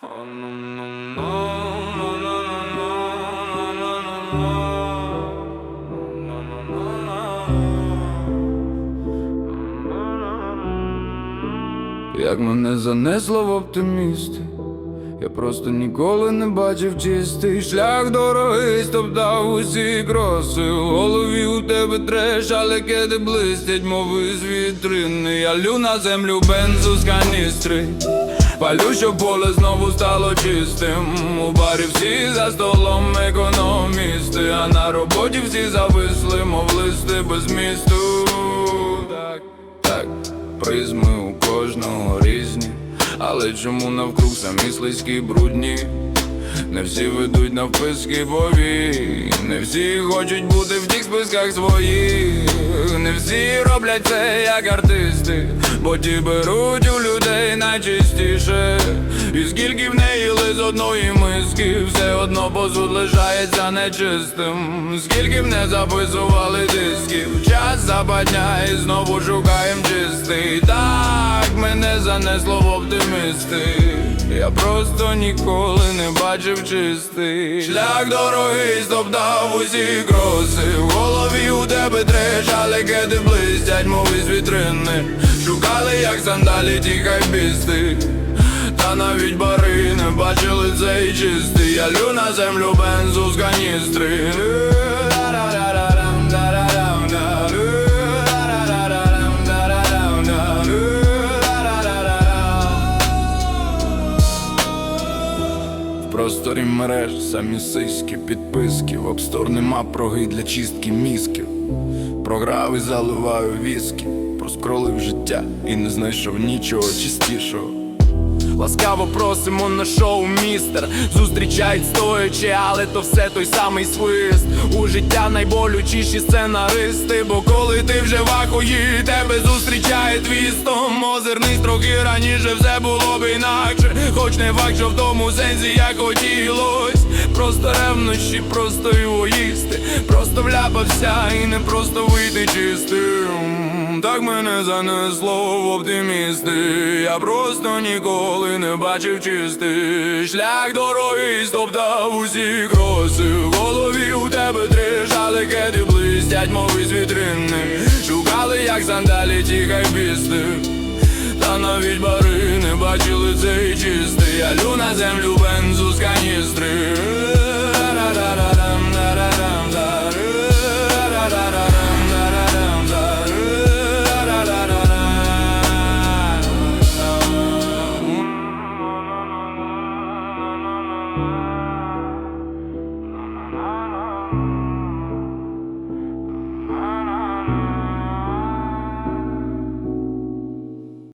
Як мене занесло в оптимісти, я просто ніколи не бачив чистий шлях дорогий, стоптав усі кроси. В голові у тебе треш, але кеди блистять, мови з вітрини. Я лю на землю бензу з каністри. Палю, щоб поле знову стало чистим. У барі всі за столом економісти, а на роботі всі зависли, мов листи без місту. Так, так, призми у кожного різні, але чому навкруг самі слизькі брудні? Не всі ведуть навписки повій, не всі хочуть бути в тих списках своїх, не всі роблять це як артисти, бо ті беруть у людей найчистіше. І скільки в неї їли з одної миски, все одно посуд лишається нечистим. Скільки б не записували дисків, час западняє, знову шукаєм чистий. Так мене занесло в оптимисти. Я просто ніколи не бачив чистий. Шлях дорогий стоптав усі кроси В голові у тебе треш, але кеди блистять, мов із вітрини. Шукали, як сандалі ті хайбісти Та навіть бари не бачили цей чистий. Я лю на землю бензу з каністри просторі мереж самі сиськи, підписки, в обстор нема проги для чистки мізків. Програв і заливаю віскі, проскролив життя і не знайшов нічого чистішого. Ласкаво просимо на шоу містер. Зустрічають стоячи, але то все той самий свист. У життя найболючіші сценаристи Бо коли ти вже в ахуї, тебе зустрічає твістом. Озирнись трохи раніше, все було б інакше. Хоч не факт, що в тому сенсі як хотілось. Просто ревнощі, просто егоїсти. Просто вляпався і не просто вийти чистим так мене занесло в оптимісти. Я просто ніколи не бачив чистий. Шлях дороги стоптав усі кроси. В голові у тебе треш, але кеди блистять, мов із вітрини. Шукали, як сандалі ті хайбісти. Та навіть бари не бачили цей чистий. Я лю на землю бензу з каністри Bye.